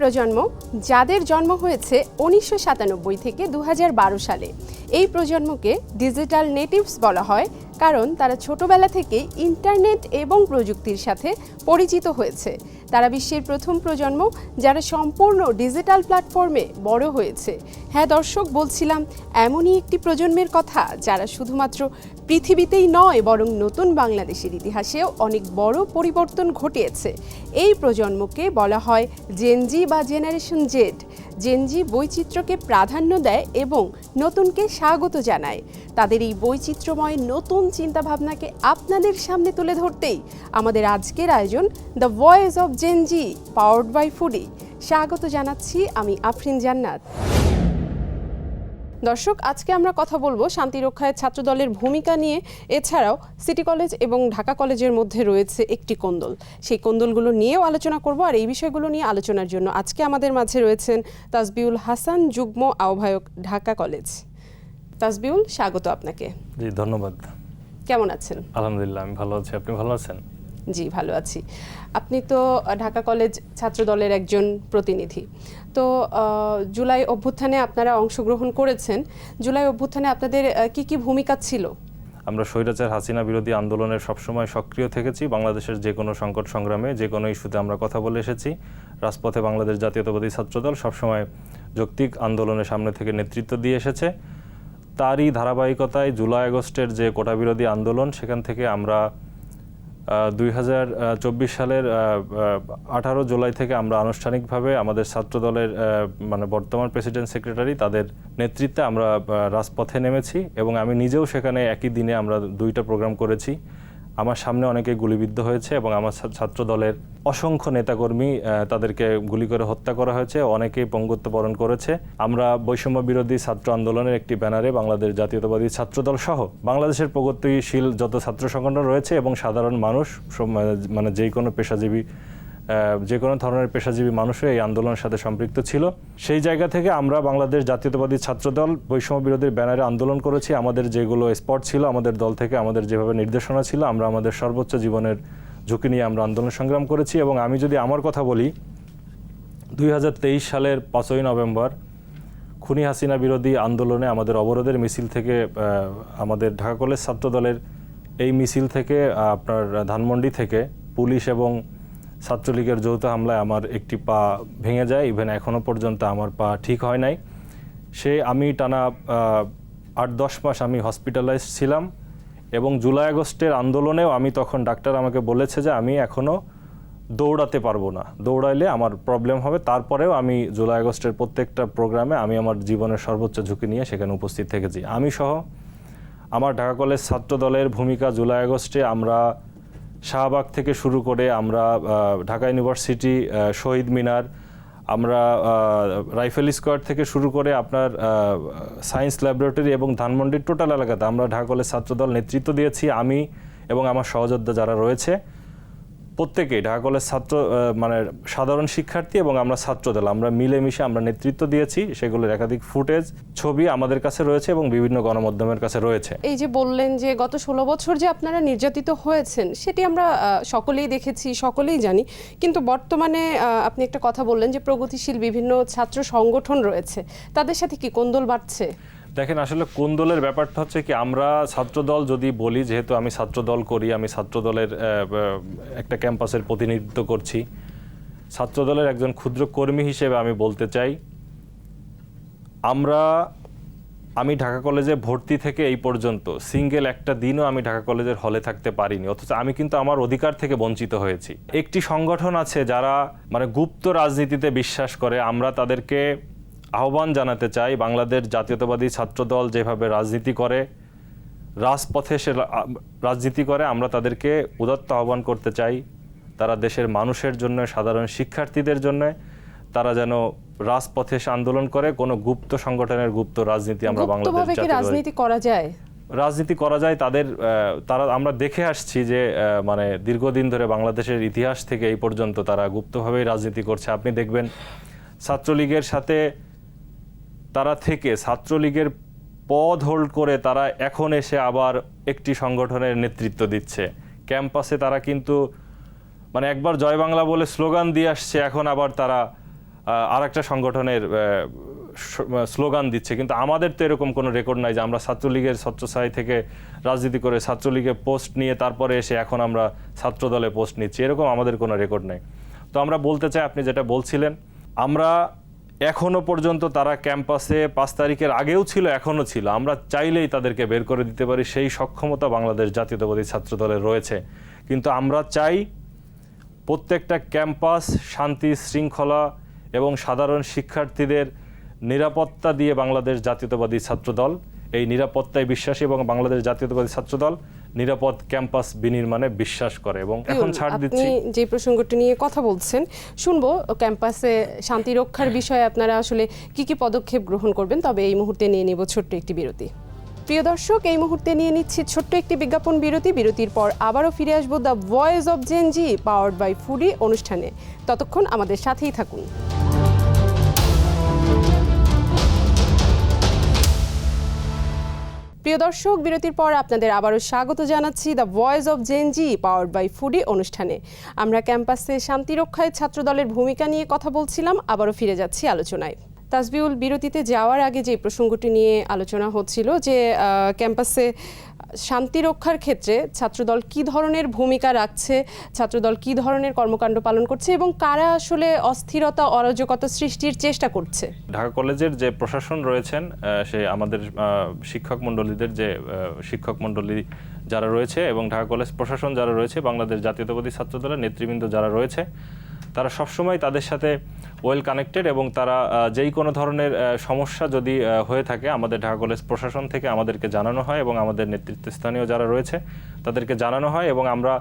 প্রজন্ম, যাদের জন্ম হয়েছে উনিশশো সাতানব্বই থেকে দু হাজার বারো সালে। এই প্রজন্মকে ডিজিটাল নেটিভস বলা হয়, কারণ তারা ছোটবেলা থেকে ইন্টারনেট এবং প্রযুক্তির সাথে পরিচিত হয়েছে। তারা বিশ্বের প্রথম প্রজন্ম যারা সম্পূর্ণ ডিজিটাল প্ল্যাটফর্মে বড় হয়েছে। হ্যাঁ দর্শক, বলছিলাম এমনই একটি প্রজন্মের কথা যারা শুধুমাত্র পৃথিবীতেই নয়, বরং নতুন বাংলাদেশের ইতিহাসেও অনেক বড় পরিবর্তন ঘটিয়েছে। এই প্রজন্মকে বলা হয় জেনজি বা জেনারেশন জেড জেনজি বৈচিত্র্যকে প্রাধান্য দেয় এবং নতুনকে স্বাগত জানায়। তাদের এই বৈচিত্র্যময় নতুন চিন্তাভাবনাকে আপনাদের সামনে তুলে ধরতেই আমাদের আজকের আয়োজন the voice of Gen Z powered by Foodi স্বাগত জানাচ্ছি আমি আফরিন জান্নাত। দর্শক আজকে আমরা কথা বলব শান্তিরক্ষায় ছাত্রদলের ভূমিকা নিয়ে। এছাড়াও সিটি কলেজ এবং ঢাকা কলেজের মধ্যে রয়েছে একটি কোন্দল। সেই কোন্দলগুলো নিয়েও আলোচনা করব আর এই বিষয়গুলো নিয়ে আলোচনার জন্য আজকে আমাদের মাঝে রয়েছেন তাসবিউল হাসান যুগ্ম আহ্বায়ক ঢাকা কলেজ। তাসবিউল স্বাগত আপনাকে। জি ধন্যবাদ। কেমন আছেন? আলহামদুলিল্লাহ আমি ভালো আছি। আপনি ভালো আছেন? জি, ভালো আছি। আপনি তো ঢাকা কলেজ ছাত্র দলের একজন প্রতিনিধি। তো জুলাই অভ্যুত্থানে আপনারা অংশগ্রহণ করেছেন। জুলাই অভ্যুত্থানে আপনাদের কি কি ভূমিকা ছিল? আমরা স্বৈরাচার হাসিনা বিরোধী আন্দোলনের সবসময় সক্রিয় থেকেছি। বাংলাদেশের যে কোনো সংকট সংগ্রামে যে কোনো ইস্যুতে আমরা কথা বলে এসেছি। রাজপথে বাংলাদেশ জাতীয়তাবাদী ছাত্রদল সবসময় যৌক্তিক আন্দোলনের সামনে থেকে নেতৃত্ব দিয়ে এসেছে। তারই ধারাবাহিকতায় জুলাই আগস্টের যে কোটা বিরোধী আন্দোলন, সেখান থেকে আমরা দুই হাজার চব্বিশ সালের আঠারো জুলাই থেকে আমরা আনুষ্ঠানিকভাবে আমাদের ছাত্র দলের মানে বর্তমান প্রেসিডেন্ট সেক্রেটারি তাদের নেতৃত্বে আমরা রাজপথে নেমেছি এবং আমি নিজেও সেখানে একই দিনে আমরা দুইটা প্রোগ্রাম করেছি। আমার সামনে অনেকে গুলিবিদ্ধ হয়েছে এবং আমার ছাত্র ছাত্রদলের অসংখ্য নেতাকর্মী তাদেরকে গুলি করে হত্যা করা হয়েছে, অনেকেই পঙ্গুত্ব বরণ করেছে। আমরা বৈষম্য বিরোধী ছাত্র আন্দোলনের একটি ব্যানারে বাংলাদেশ জাতীয়তাবাদী ছাত্রদল সহ বাংলাদেশের প্রগতিশীল যত ছাত্র সংগঠন রয়েছে এবং সাধারণ মানুষ মানে যে কোনো পেশাজীবী যে কোনো ধরনের পেশাজীবী মানুষও এই আন্দোলনের সাথে সম্পৃক্ত ছিল। সেই জায়গা থেকে আমরা বাংলাদেশ জাতীয়তাবাদী ছাত্রদল বৈষম্য বিরোধীর ব্যানারে আন্দোলন করেছি। আমাদের যেগুলো স্পট ছিল, আমাদের দল থেকে আমাদের যেভাবে নির্দেশনা ছিল, আমরা আমাদের সর্বোচ্চ জীবনের ঝুঁকি নিয়ে আমরা আন্দোলন সংগ্রাম করেছি। এবং আমি যদি আমার কথা বলি, দুই হাজার তেইশ সালের পাঁচই নভেম্বর খুনি হাসিনা বিরোধী আন্দোলনে আমাদের অবরোধের মিছিল থেকে আমাদের ঢাকা কলেজ ছাত্রদলের এই মিছিল থেকে আপনার ধানমন্ডি থেকে পুলিশ এবং ছাত্রলীগের যৌথ হামলায় আমার একটি পা ভেঙে যায় ইভেন এখনও পর্যন্ত আমার পা ঠিক হয় নাই। সে আমি টানা আট, দশ মাস আমি হসপিটালাইজ ছিলাম এবং জুলাই আগস্টের আন্দোলনেও আমি তখন ডাক্তার আমাকে বলেছে যে আমি এখনও দৌড়াতে পারব না। দৌড়াইলে আমার প্রবলেম হবে। তারপরেও আমি জুলাই আগস্টের প্রত্যেকটা প্রোগ্রামে আমি আমার জীবনের সর্বোচ্চ ঝুঁকি নিয়ে সেখানে উপস্থিত থেকেছি। আমি সহ আমার ঢাকা কলেজ ছাত্র দলের ভূমিকা জুলাই আগস্টে আমরা শাহবাগ থেকে শুরু করে আমরা ঢাকা ইউনিভার্সিটি শহীদ মিনার, আমরা রাইফেল স্কোয়ার থেকে শুরু করে আপনার সায়েন্স ল্যাবরেটরি এবং ধানমন্ডির টোটাল এলাকাতে আমরা ঢাকা কলেজ ছাত্রদল নেতৃত্ব দিয়েছি, আমি এবং আমার সহযোদ্ধা যারা রয়েছে। প্রত্যেকেই ঢাকা কলেজ ছাত্র মানে সাধারণ শিক্ষার্থী এবং আমরা ছাত্রদল আমরা মিলেমিশে আমরা নেতৃত্ব দিয়েছি সেগুলোর একাধিক ফুটেজ, ছবি আমাদের কাছে রয়েছে এবং বিভিন্ন গণমাধ্যমের কাছে রয়েছে। এই যে বললেন যে গত ষোলো বছর যে আপনারা নির্যাতিত হয়েছেন, সেটি আমরা সকলেই দেখেছি, সকলেই জানি। কিন্তু বর্তমানে আপনি একটা কথা বললেন যে প্রগতিশীল বিভিন্ন ছাত্র সংগঠন রয়েছে। তাদের সাথে কি কোন্দল বাড়ছে? দেখেন, আসলে কোন দলের ব্যাপারটা হচ্ছে কি, আমরা ছাত্রদল যদি বলি, যেহেতু আমি ছাত্রদল করি, আমি ছাত্রদলের একটা ক্যাম্পাসের প্রতিনিধিত্ব করছি। ছাত্রদলের একজন ক্ষুদ্র কর্মী হিসেবে আমি বলতে চাই, আমরা, আমি ঢাকা কলেজে ভর্তি থেকে এই পর্যন্ত, সিঙ্গেল একটা দিনও আমি ঢাকা কলেজের হলে থাকতে পারিনি। অথচ আমি কিন্তু আমার অধিকার থেকে বঞ্চিত হয়েছি। একটি সংগঠন আছে যারা মানে গুপ্ত রাজনীতিতে বিশ্বাস করে, আমরা তাদেরকে আহ্বান জানাতে চাই বাংলাদেশ জাতীয়তাবাদী ছাত্রদল যেভাবে রাজনীতি করে রাজপথে সে রাজনীতি করে আমরা তাদেরকে উদাত্ত আহ্বান করতে চাই। তারা দেশের মানুষের জন্য সাধারণ শিক্ষার্থীদের জন্য তারা যেন রাজপথে আন্দোলন করে। কোনো গুপ্ত সংগঠনের গুপ্ত রাজনীতি আমরা বাংলাদেশ রাজনীতি করা যায়? রাজনীতি করা যায় তাদের তারা আমরা দেখে আসছি যে মানে দীর্ঘদিন ধরে বাংলাদেশের ইতিহাস থেকে এই পর্যন্ত তারা গুপ্তভাবেই রাজনীতি করছে। আপনি দেখবেন ছাত্রলীগের সাথে তারা থেকে ছাত্রলীগের পদ হোল্ড করে তারা এখন এসে আবার একটি সংগঠনের নেতৃত্ব দিচ্ছে। ক্যাম্পাসে তারা কিন্তু মানে একবার জয় বাংলা বলে স্লোগান দিয়ে আসছে, এখন আবার তারা আর একটা সংগঠনের স্লোগান দিচ্ছে। কিন্তু আমাদের তো এরকম কোনো রেকর্ড নাই যে আমরা ছাত্রলীগের ছত্রছাই থেকে রাজনীতি করে ছাত্রলীগে পোস্ট নিয়ে তারপরে এসে এখন আমরা ছাত্র দলে পোস্ট নিচ্ছি। এরকম আমাদের কোনো রেকর্ড নেই। তো আমরা বলতে চাই, আপনি যেটা বলছিলেন, আমরা এখনও পর্যন্ত তারা ক্যাম্পাসে পাঁচ তারিখের আগেও ছিল এখনও ছিল। আমরা চাইলেই তাদেরকে বের করে দিতে পারি, সেই সক্ষমতা বাংলাদেশ জাতীয়তাবাদী ছাত্র দলের রয়েছে। কিন্তু আমরা চাই প্রত্যেকটা ক্যাম্পাস শান্তি, শৃঙ্খলা এবং সাধারণ শিক্ষার্থীদের নিরাপত্তা দিয়ে বাংলাদেশ জাতীয়তাবাদী ছাত্রদল, এই নিরাপত্তায় বিশ্বাসী এবং বাংলাদেশ জাতীয়তাবাদী ছাত্রদল নিরাপদ ক্যাম্পাস বিনির্মাণে বিশ্বাস করে এবং এখন ছাড় দিচ্ছি। যে প্রসঙ্গটি নিয়ে কথা বলছেন শুনব ক্যাম্পাসে শান্তি রক্ষার বিষয়ে আপনারা আসলে কি কি পদক্ষেপ গ্রহণ করবেন? তবে এই মুহূর্তে নিয়ে নেব ছোট্ট একটি বিরতি। প্রিয় দর্শক এই মুহূর্তে নিয়ে নিচ্ছি ছোট্ট একটি বিজ্ঞাপন বিরতি। বিরতির পর আবারও ফিরে আসব the voice of Gen Z powered by Foodi অনুষ্ঠানে। ততক্ষণ আমাদের সাথেই থাকুন। প্রিয় দর্শক, বিরতির পর আপনাদের আবারও স্বাগত জানাচ্ছি the voice of Gen Z power by Foodi অনুষ্ঠানে। আমরা ক্যাম্পাসে শান্তি রক্ষায় ছাত্রদলের ভূমিকা নিয়ে কথা বলছিলাম, আবারও ফিরে যাচ্ছি আলোচনায়। তাসবিউল বিরতিতে যাওয়ার আগে যে প্রসঙ্গটি নিয়ে আলোচনা হচ্ছিল যে ক্যাম্পাসে শান্তি রক্ষার ক্ষেত্রে ছাত্রদল কি ধরনের ভূমিকা রাখছে, ছাত্রদল কি ধরনের কর্মকাণ্ড পালন করছে এবং কারা আসলে অস্থিরতা, অরাজকতা সৃষ্টির চেষ্টা করছে? ঢাকা কলেজের যে প্রশাসন রয়েছেন সে আমাদের শিক্ষক মণ্ডলীদের যে শিক্ষক মণ্ডলী যারা রয়েছে এবং ঢাকা কলেজ প্রশাসন যারা রয়েছে, বাংলাদেশ জাতীয়তাবাদী ছাত্রদলের নেতৃবৃন্দ যারা রয়েছে তারা সবসময় তাদের সাথে ওয়েল কানেক্টেড এবং তারা যেই কোনো ধরনের সমস্যা যদি হয়ে থাকে, আমাদের ঢাকা কলেজ প্রশাসন থেকে আমাদেরকে জানানো হয় এবং আমাদের নেতৃত্বস্থানীয় যারা রয়েছে, তাদেরকে জানানো হয় এবং আমরা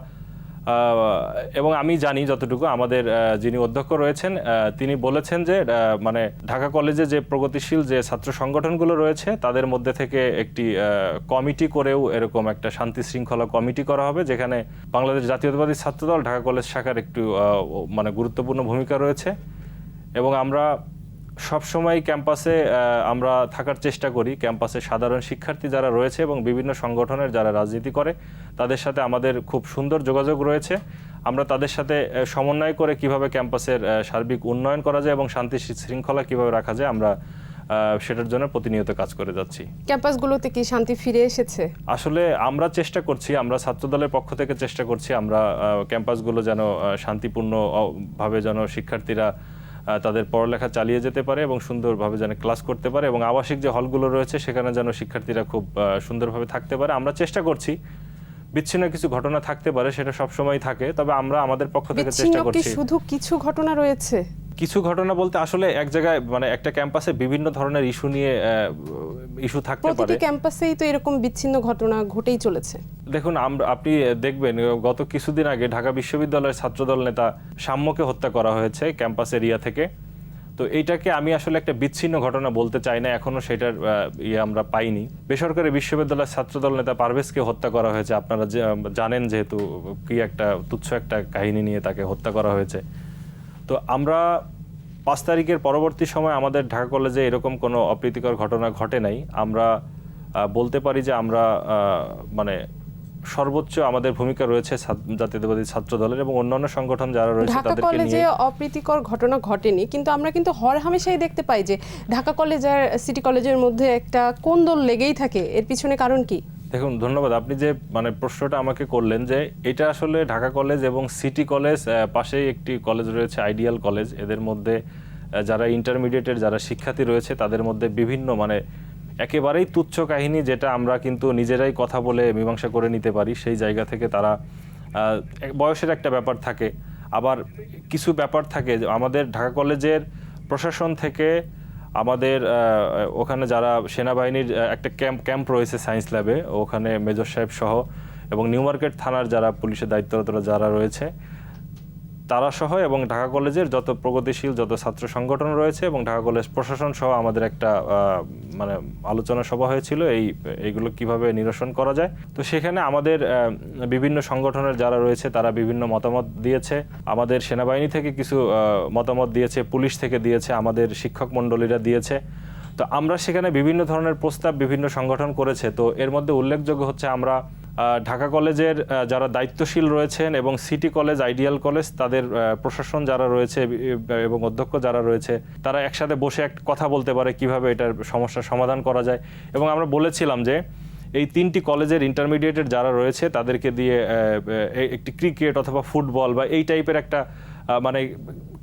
এবং আমি জানি যতটুকু আমাদের যিনি অধ্যক্ষ রয়েছেন তিনি বলেছেন যে মানে ঢাকা কলেজে যে প্রগতিশীল যে ছাত্র সংগঠনগুলো রয়েছে, তাদের মধ্যে থেকে একটি কমিটি করেও এরকম একটা শান্তি শৃঙ্খলা কমিটি করা হবে, যেখানে বাংলাদেশ জাতীয়তাবাদী ছাত্রদল ঢাকা কলেজ শাখার একটু মানে গুরুত্বপূর্ণ ভূমিকা রয়েছে। এবং আমরা সবসময় ক্যাম্পাসে আমরা থাকার চেষ্টা করি। ক্যাম্পাসে সাধারণ শিক্ষার্থী যারা রয়েছে এবং বিভিন্ন সংগঠনের যারা রাজনীতি করে তাদের সাথে আমাদের খুব সুন্দর যোগাযোগ রয়েছে। আমরা তাদের সাথে সমন্বয় করে কীভাবে ক্যাম্পাসের সার্বিক উন্নয়ন করা যায় এবং শান্তি শৃঙ্খলা কীভাবে রাখা যায় আমরা সেটার জন্য প্রতিনিয়ত কাজ করে যাচ্ছি। ক্যাম্পাসগুলোতে কি শান্তি ফিরে এসেছে? আসলে আমরা চেষ্টা করছি আমরা ছাত্রদলের পক্ষ থেকে চেষ্টা করছি আমরা ক্যাম্পাসগুলো যেন আহ, শান্তিপূর্ণ ভাবে যেন শিক্ষার্থীরা তাদের পড়ালেখা চালিয়ে যেতে পারে এবং সুন্দরভাবে যেন ক্লাস করতে পারে এবং আবাসিক যে হলগুলো রয়েছে সেখানে যেন শিক্ষার্থীরা খুব সুন্দরভাবে থাকতে পারে। আমরা চেষ্টা করছি বিচ্ছিন্ন কিছু ঘটনা থাকতে পারে সেটা সবসময় থাকে তবে আমরা আমাদের পক্ষ থেকে চেষ্টা করছি। শুধু কিছু ঘটনা রয়েছে? কিছু ঘটনা বলতে আসলে এক জায়গায় মানে একটা ক্যাম্পাসে বিভিন্ন ধরনের ইস্যু নিয়ে ইস্যু থাকতে পারে। প্রতিটি ক্যাম্পাসেই তো এরকম বিচ্ছিন্ন ঘটনা ঘটেই চলেছে। দেখুন আমরা আপনি দেখবেন গত কিছুদিন আগে ঢাকা বিশ্ববিদ্যালয়ের ছাত্রদল নেতা সাম্যকে হত্যা করা হয়েছে ক্যাম্পাস এরিয়া থেকে। তো এইটাকে আমি আসলে একটা বিচ্ছিন্ন ঘটনা বলতে চাই না এখনও সেটার ইয়ে আমরা পাইনি। বেসরকারি বিশ্ববিদ্যালয়ের ছাত্রদল নেতা পারভেজকে হত্যা করা হয়েছে। আপনারা জানেন যেহেতু কি একটা তুচ্ছ একটা কাহিনী নিয়ে তাকে হত্যা করা হয়েছে। তো আমরা পাঁচ তারিখের পরবর্তী সময় আমাদের ঢাকা কলেজে এরকম কোনো অপ্রীতিকর ঘটনা ঘটে নাই। আমরা বলতে পারি যে আমরা মানে সর্বোচ্চ আমাদের ভূমিকা রয়েছে জাতীয়তাবাদী ছাত্র দলের এবং অন্যান্য সংগঠন যারা রয়েছে ঢাকা কলেজে অপ্রীতিকর ঘটনা ঘটেনি কিন্তু আমরা কিন্তু হর হামেশাই দেখতে পাই যে ঢাকা কলেজ আর সিটি কলেজের মধ্যে একটা কোন্দল লেগেই থাকে। এর পিছনে কারণ কি? দেখুন, ধন্যবাদ। আপনি যে মানে প্রশ্নটা আমাকে করলেন যে, এটা আসলে ঢাকা কলেজ এবং সিটি কলেজ পাশেই একটি কলেজ রয়েছে, আইডিয়াল কলেজ। এদের মধ্যে যারা ইন্টারমিডিয়েটের যারা শিক্ষার্থী রয়েছে, তাদের মধ্যে বিভিন্ন মানে একেবারেই তুচ্ছ কাহিনী যেটা আমরা কিন্তু নিজেরাই কথা বলে মীমাংসা করে নিতে পারি। সেই জায়গা থেকে তারা বয়সের একটা ব্যাপার থাকে। আবার কিছু ব্যাপার থাকে আমাদের ঢাকা কলেজের প্রশাসন থেকে আমাদের ওখানে যারা সেনাবাহিনীর একটা ক্যাম্প ক্যাম্প রয়েছে সায়েন্স ল্যাবে, ওখানে মেজর সাহেব সহ এবং নিউ মার্কেট থানার যারা পুলিশের দায়িত্বরত যারা রয়েছে তারা সহ এবং ঢাকা কলেজের যত প্রগতিশীল যত ছাত্র সংগঠন রয়েছে এবং ঢাকা কলেজ প্রশাসন সহ আমাদের একটা মানে আলোচনা সভা হয়েছিল এই, এইগুলো কীভাবে নিরসন করা যায়। তো সেখানে আমাদের বিভিন্ন সংগঠনের যারা রয়েছে তারা বিভিন্ন মতামত দিয়েছে। আমাদের সেনাবাহিনী থেকে কিছু মতামত দিয়েছে, পুলিশ থেকে দিয়েছে, আমাদের শিক্ষক মণ্ডলীরা দিয়েছে। তো আমরা সেখানে বিভিন্ন ধরনের প্রস্তাব বিভিন্ন সংগঠন করেছে। তো এর মধ্যে উল্লেখযোগ্য হচ্ছে আমরা ঢাকা কলেজের যারা দায়িত্বশীল রয়েছেন এবং সিটি কলেজ, আইডিয়াল কলেজ, তাদের প্রশাসন যারা রয়েছে এবং অধ্যক্ষ যারা রয়েছে, তারা একসাথে বসে এক কথা বলতে পারে কীভাবে এটার সমস্যার সমাধান করা যায়। এবং আমরা বলেছিলাম যে, এই তিনটি কলেজের ইন্টারমিডিয়েটের যারা রয়েছে, তাদেরকে দিয়ে একটি ক্রিকেট অথবা ফুটবল বা এই টাইপের একটা মানে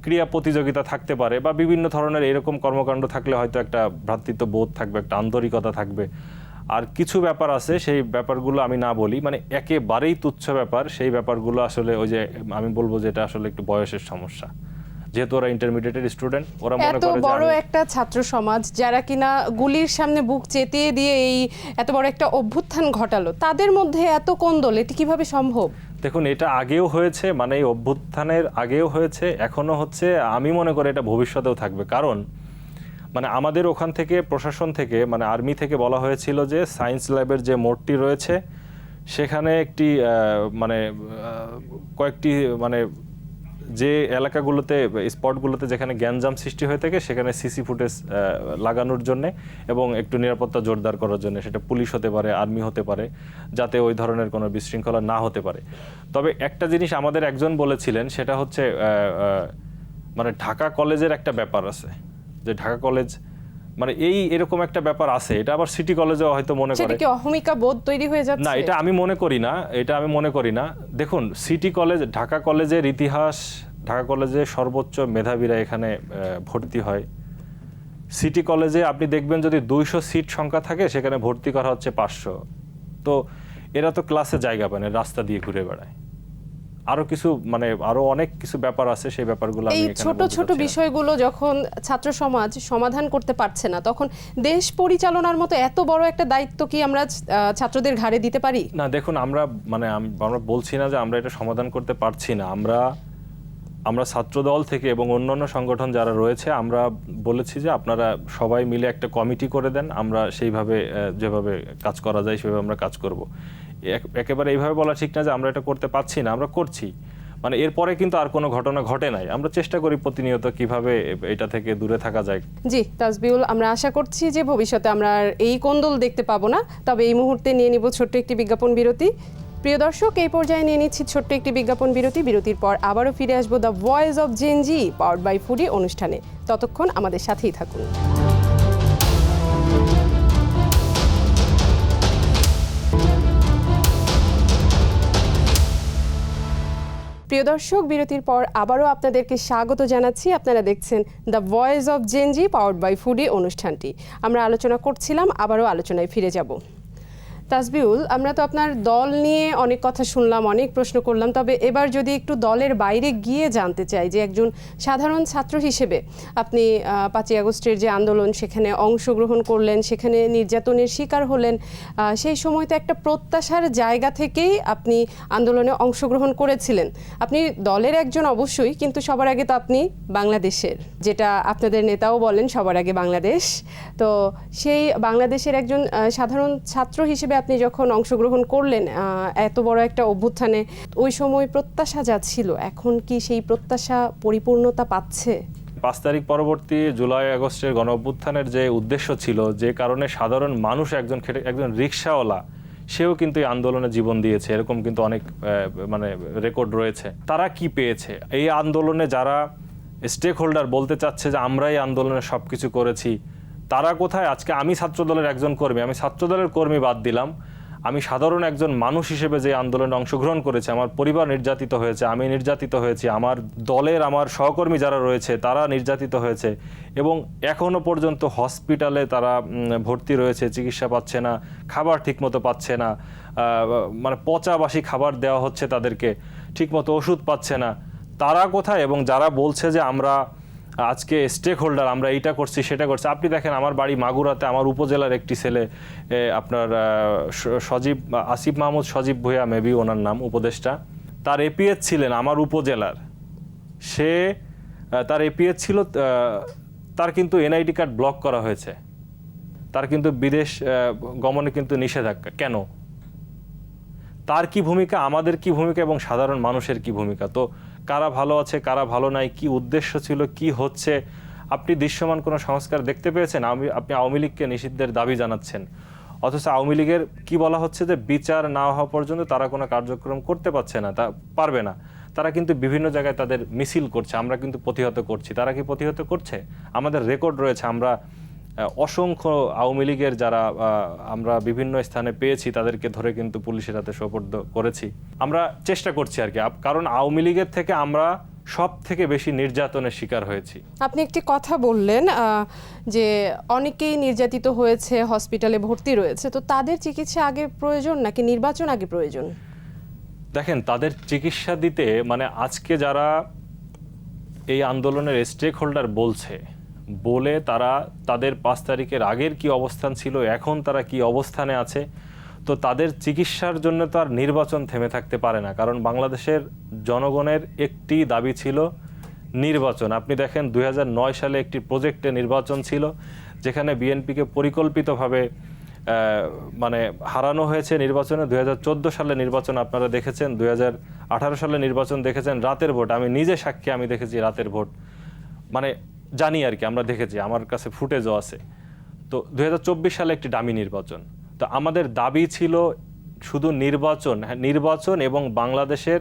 ক্রিয়া প্রতিযোগিতা থাকতে পারে বা বিভিন্ন ধরনের এরকম কর্মকাণ্ড থাকলে হয়তো একটা ভ্রাতৃত্ব বোধ থাকবে, একটা আন্তরিকতা থাকবে। আর কিছু ব্যাপার আছে সেই ব্যাপারগুলো আমি না বলি মানে একেবারেই তুচ্ছ ব্যাপার সেই ব্যাপারগুলো আসলে ওই যে আমি বলব যে এটা আসলে একটু বয়সের সমস্যা। যেহেতু ওরা ইন্টারমিডিয়েটের স্টুডেন্ট ওরা মনে করে বড় একটা ছাত্র সমাজ যারা কিনা গুলির সামনে বুক চেতিয়ে দিয়ে এই এত বড় একটা অভ্যুত্থান ঘটালো তাদের মধ্যে এত কোন্দল এটি কীভাবে সম্ভব? দেখুন এটা আগেও হয়েছে মানে এই অভ্যুত্থানের আগেও হয়েছে এখনও হচ্ছে আমি মনে করি এটা ভবিষ্যতেও থাকবে। কারণ মানে আমাদের ওখান থেকে প্রশাসন থেকে মানে আর্মি থেকে বলা হয়েছিল যে সায়েন্স ল্যাবের যে মোড়টি রয়েছে, সেখানে একটি মানে কয়েকটি মানে যে এলাকাগুলোতে, স্পটগুলোতে যেখানে গ্যাঞ্জাম সৃষ্টি হয়ে থাকে, সেখানে সিসি ফুটেজ লাগানোর জন্যে এবং একটু নিরাপত্তা জোরদার করার জন্য, সেটা পুলিশ হতে পারে, আর্মি হতে পারে, যাতে ওই ধরনের কোনো বিশৃঙ্খলা না হতে পারে। তবে একটা জিনিস আমাদের একজন বলেছিলেন, সেটা হচ্ছে মানে ঢাকা কলেজের একটা ব্যাপার আছে। যে ঢাকা কলেজ মানে এই এরকম একটা ব্যাপার আছে এটা আবার সিটি কলেজেও হয়তো মনে করে। কি অহমিকা বোধ তৈরি হয়ে যাচ্ছে? না এটা আমি মনে করি না এটা আমি মনে করি না। দেখুন সিটি কলেজ ঢাকা কলেজের ইতিহাস ঢাকা কলেজে সর্বোচ্চ মেধাবীরা এখানে ভর্তি হয়। সিটি কলেজে আপনি দেখবেন যদি দুইশো সিট সংখ্যা থাকে সেখানে ভর্তি করা হচ্ছে পাঁচশো। তো এরা তো ক্লাসে জায়গা পায় না রাস্তা দিয়ে ঘুরে বেড়ায়। আরও কিছু মানে আরও অনেক কিছু ব্যাপার আছে সেই ব্যাপারগুলো আমি এই ছোট ছোট বিষয়গুলো যখন ছাত্র সমাজ সমাধান করতে পারছে না তখন দেশ পরিচালনার মতো এত বড় একটা দায়িত্ব কি আমরা ছাত্রদের ঘাড়ে দিতে পারি? না দেখুন আমরা মানে আম- আমরা বলছি না যে আমরা এটা সমাধান করতে পারছি না। আমরা আমরা ছাত্রদল থেকে এবং অন্যান্য সংগঠন যারা রয়েছে আমরা বলেছি যে আপনারা সবাই মিলে একটা কমিটি করে দেন আমরা সেইভাবে যেভাবে কাজ করা যায় সেভাবে আমরা কাজ করব। একেবারে এইভাবে বলা ঠিক না যে আমরা এটা করতে পারছি না, আমরা করছি। মানে এরপরে কিন্তু আর কোনো ঘটনা ঘটে নাই। আমরা চেষ্টা করি প্রতিনিয়ত কীভাবে এটা থেকে দূরে থাকা যায়। জি তাজবিউল আমরা আশা করছি যে ভবিষ্যতে আমরা এই কোন্দল দেখতে পাবো না। তবে এই মুহূর্তে নিয়ে নিব ছোট্ট একটি বিজ্ঞাপন বিরতি। প্রিয় দর্শক, এই পর্যায়ে নিয়ে নিচ্ছি ছোট্ট একটি বিজ্ঞাপন বিরতি। বিরতির পর আবারও ফিরে আসব the voice of Gen Z powered by Foodi অনুষ্ঠানে। ততক্ষণ আমাদের সাথেই থাকুন। প্রিয় দর্শক, বিরতির পর আবারও আপনাদেরকে স্বাগত জানাচ্ছি। আপনারা দেখছেন the voice of Gen Z powered by Foodi অনুষ্ঠানটি। আমরা আলোচনা করছিলাম, আবারও আলোচনায় ফিরে যাব। তাসবিউল আমরা তো আপনার দল নিয়ে অনেক কথা শুনলাম, অনেক প্রশ্ন করলাম, তবে এবার যদি একটু দলের বাইরে গিয়ে জানতে চাই যে একজন সাধারণ ছাত্র হিসেবে আপনি পাঁচই আগস্টের যে আন্দোলন সেখানে অংশগ্রহণ করলেন, সেখানে নির্যাতনের শিকার হলেন সেই সময় তো একটা প্রত্যাশার জায়গা থেকেই আপনি আন্দোলনে অংশগ্রহণ করেছিলেন। আপনি দলের একজন অবশ্যই, কিন্তু সবার আগে তো আপনি বাংলাদেশের, যেটা আপনাদের নেতাও বলেন, সবার আগে বাংলাদেশ। তো সেই বাংলাদেশের একজন সাধারণ ছাত্র হিসেবে আপনি যখন অংশগ্রহণ করলেন এত বড় একটা অভ্যুত্থানে, ওই সময় প্রত্যাশা যা ছিল, এখন কি সেই প্রত্যাশা পরিপূর্ণতা পাচ্ছে? পাঁচ তারিখ পরবর্তী জুলাই আগস্টের গণ অভ্যুত্থানের যে উদ্দেশ্য ছিল, যে কারণে সাধারণ মানুষ একজন খেটে, একজন রিক্সাওয়ালা, সেও কিন্তু এই আন্দোলনে জীবন দিয়েছে। এরকম কিন্তু অনেক মানে রেকর্ড রয়েছে। তারা কি পেয়েছে? এই আন্দোলনে যারা স্টেক হোল্ডার বলতে চাচ্ছে যে, আমরাই আন্দোলনে সব কিছু করেছি তারা কোথায়? আজকে আমি ছাত্রদলের একজন কর্মী। আমি ছাত্রদলের কর্মী বাদ দিলাম। আমি সাধারণ একজন মানুষ হিসেবে যে আন্দোলনে অংশগ্রহণ করেছে, আমার পরিবার নির্যাতিত হয়েছে, আমি নির্যাতিত হয়েছি, আমার দলের আমার সহকর্মী যারা রয়েছে, তারা নির্যাতিত হয়েছে এবং এখনও পর্যন্ত হসপিটালে তারা ভর্তি রয়েছে, চিকিৎসা পাচ্ছে না, খাবার ঠিকমতো পাচ্ছে না মানে পচাবাসি খাবার দেওয়া হচ্ছে তাদেরকে, ঠিকমতো ওষুধ পাচ্ছে না। তারা কোথায়? এবং যারা বলছে যে আমরা আজকে স্টেক হোল্ডার আমরা এইটা করছি, সেটা করছি। আপনি দেখেন, আমার বাড়ি মাগুরাতে আমার উপজেলার একটি ছেলে আপনার সজীব আসিফ মাহমুদ সজীব ভুয়া মেবি ওনার নাম, উপদেষ্টা। তার এপিএস ছিলেন আমার উপজেলার। সে তার এপিএস ছিল তার কিন্তু এনআইডি কার্ড ব্লক করা হয়েছে। তার কিন্তু বিদেশ গমনে কিন্তু নিষেধাজ্ঞা। কেন? তার কি ভূমিকা, আমাদের কি ভূমিকা এবং সাধারণ মানুষের কি ভূমিকা? তো কারা ভালো আছে, কারা ভালো নাই, কি উদ্দেশ্য ছিল, কি হচ্ছে, আপনি দৃশ্যমান কোনো সংস্কার দেখতে পেয়েছেন? আমি, আপনি আওয়ামী লীগকে নিষিদ্ধের দাবি জানাচ্ছেন। অথচ আওয়ামী লীগের কি বলা হচ্ছে যে বিচার না হওয়া পর্যন্ত তারা কোনো কার্যক্রম করতে পারছে না, তা পারবে না। তারা কিন্তু বিভিন্ন জায়গায় তাদের মিছিল করছে, আমরা কিন্তু প্রতিহত করছি। তারা কি প্রতিহত করছে? আমাদের রেকর্ড রয়েছে, আমরা অসংখ্য আওয়ামী লীগের যারা আমরা বিভিন্ন স্থানে পেয়েছি তাদেরকে ধরে কিন্তু পুলিশের হাতে সোপর্দ করেছি। আমরা চেষ্টা করছি আর কি কারণ আওয়ামী লীগের থেকে আমরা সব থেকে বেশি নির্যাতনের শিকার হয়েছি। আপনি একটি কথা বললেন যে অনেকেই নির্যাতিত হয়েছে হসপিটালে ভর্তি রয়েছে তো তাদের চিকিৎসা আগে প্রয়োজন নাকি নির্বাচন আগে প্রয়োজন? দেখেন তাদের চিকিৎসা দিতে মানে আজকে যারা এই আন্দোলনের স্টেক হোল্ডার বলছে বলে তারা তাদের পাঁচ তারিখের আগের কি অবস্থান ছিল, এখন তারা কি অবস্থানে আছে, তো তাদের চিকিৎসার জন্য তো আর নির্বাচন থেমে থাকতে পারে না। কারণ বাংলাদেশের জনগণের একটি দাবি ছিল নির্বাচন। আপনি দেখেন দু হাজার নয় সালে একটি প্রজেক্টে নির্বাচন ছিল, যেখানে বিএনপিকে পরিকল্পিতভাবে মানে হারানো হয়েছে নির্বাচনে। দুই হাজার চোদ্দ সালে নির্বাচন আপনারা দেখেছেন, দুই হাজার আঠারো সালে নির্বাচন দেখেছেন, রাতের ভোট। আমি নিজে সাক্ষী, আমি দেখেছি রাতের ভোট। মানে জানি আর কি আমরা দেখেছি আমার কাছে ফুটেজও আছে। তো দুই সালে একটি ডামি নির্বাচন। তো আমাদের দাবি ছিল শুধু নির্বাচন হ্যাঁ নির্বাচন এবং বাংলাদেশের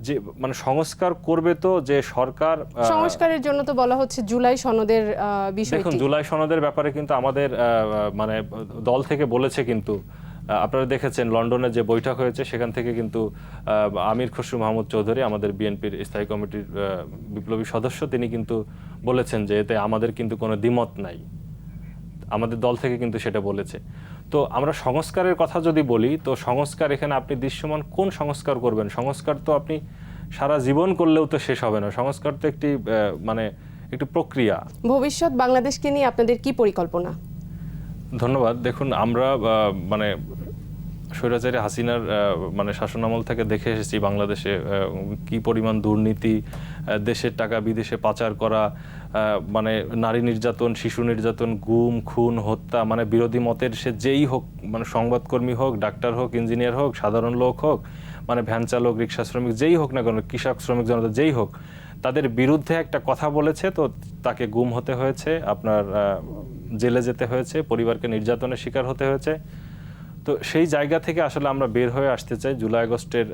যে মানে সংস্কার করবে তো যে সরকার সংস্কারের জন্য তো বলা হচ্ছে জুলাই সনদের আহ, দেখুন জুলাই সনদের ব্যাপারে কিন্তু আমাদের আহ, মানে দল থেকে বলেছে কিন্তু আপনারা দেখেছেন লন্ডনে যে বৈঠক হয়েছে সেখান থেকে কিন্তু আমির খসরু মাহমুদ চৌধুরী আমাদের বিএনপির স্থায়ী কমিটির বিপ্লবী সদস্য তিনি কিন্তু বলেছেন যে এতে আমাদের কিন্তু কোনো দ্বিমত নাই। আমাদের দল থেকে কিন্তু সেটা বলেছে। তো আমরা সংস্কারের কথা যদি বলি তো সংস্কার এখানে আপনি দৃশ্যমান কোন সংস্কার করবেন? সংস্কার তো আপনি সারা জীবন করলেও তো শেষ হবে না। সংস্কার তো একটি মানে একটি প্রক্রিয়া। ভবিষ্যৎ বাংলাদেশকে নিয়ে আপনাদের কি পরিকল্পনা? ধন্যবাদ। দেখুন আমরা মানে স্বৈরাচারী হাসিনার মানে শাসনামল থেকে দেখে এসেছি বাংলাদেশে কি পরিমাণ দুর্নীতি দেশের টাকা বিদেশে পাচার করা মানে নারী নির্যাতন, শিশু নির্যাতন, গুম, খুন, হত্যা মানে বিরোধী মতের সে যেই হোক মানে সংবাদকর্মী হোক, ডাক্তার হোক, ইঞ্জিনিয়ার হোক, সাধারণ লোক হোক মানে ভ্যান চালক, রিক্সা শ্রমিক, যেই হোক না কেন, কৃষক, শ্রমিক জনতা যেই হোক, তাদের বিরুদ্ধে একটা কথা বলেছে, তো তাকে গুম হতে হয়েছে, আপনার জেলে যেতে হয়েছে, পরিবারকে নির্যাতনের শিকার হতে হয়েছে। তো সেই জায়গা থেকে আসলে আমরা বের হয়ে আসতে চাই। জুলাই আগস্টের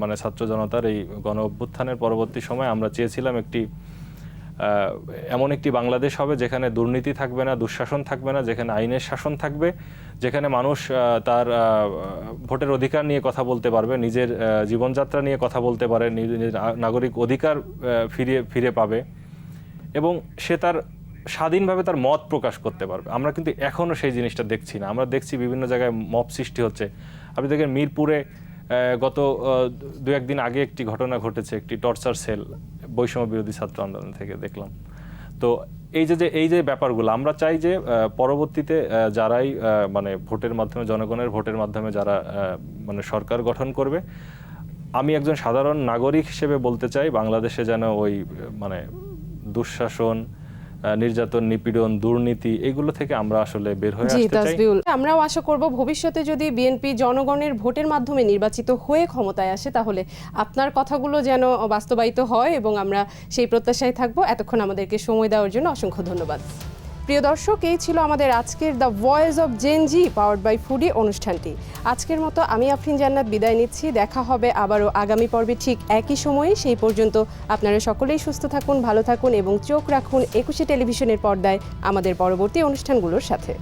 মানে ছাত্র জনতার এই গণ অভ্যুত্থানের পরবর্তী সময় আমরা চেয়েছিলাম একটি এমন একটি বাংলাদেশ হবে যেখানে দুর্নীতি থাকবে না, দুঃশাসন থাকবে না, যেখানে আইনের শাসন থাকবে, যেখানে মানুষ তার ভোটের অধিকার নিয়ে কথা বলতে পারবে, নিজের জীবনযাত্রা নিয়ে কথা বলতে পারে নিজের নাগরিক অধিকার ফিরিয়ে, ফিরে পাবে। এবং সে তার স্বাধীনভাবে তার মত প্রকাশ করতে পারবে। আমরা কিন্তু এখনও সেই জিনিসটা দেখছি না। আমরা দেখছি বিভিন্ন জায়গায় মব সৃষ্টি হচ্ছে। আপনি দেখেন মিরপুরে গত দু, একদিন আগে একটি ঘটনা ঘটেছে, একটি টর্চার সেল, বৈষম্য বিরোধী ছাত্র আন্দোলন থেকে দেখলাম। তো এই যে যে, এই যে ব্যাপারগুলো, আমরা চাই যে পরবর্তীতে যারাই মানে ভোটের মাধ্যমে, জনগণের ভোটের মাধ্যমে যারা মানে সরকার গঠন করবে, আমি একজন সাধারণ নাগরিক হিসেবে বলতে চাই, বাংলাদেশে যেন ওই মানে দুঃশাসন নির্যাতন নিপীড়ন দুর্নীতি এগুলো থেকে আমরা আসলে বের হয়ে আসতে চাই। আমরাও আশা করব ভবিষ্যতে যদি বিএনপি জনগণের ভোটের মাধ্যমে নির্বাচিত হয়ে ক্ষমতায় আসে তাহলে আপনার কথাগুলো যেন বাস্তবায়িত হয় এবং আমরা সেই প্রত্যাশায় থাকব। এতক্ষণ আমাদেরকে সময় দেওয়ার জন্য অসংখ্য ধন্যবাদ। প্রিয় দর্শক, এই ছিল আমাদের আজকের the voice of Gen Z powered by Foodi অনুষ্ঠানটি। আজকের মতো আমি আফরিন জান্নাত বিদায় নিচ্ছি। দেখা হবে আবারও আগামী পর্বে ঠিক একই সময়ে। সেই পর্যন্ত আপনারা সকলেই সুস্থ থাকুন, ভালো থাকুন এবং চোখ রাখুন একুশে টেলিভিশনের পর্দায় আমাদের পরবর্তী অনুষ্ঠানগুলোর সাথে।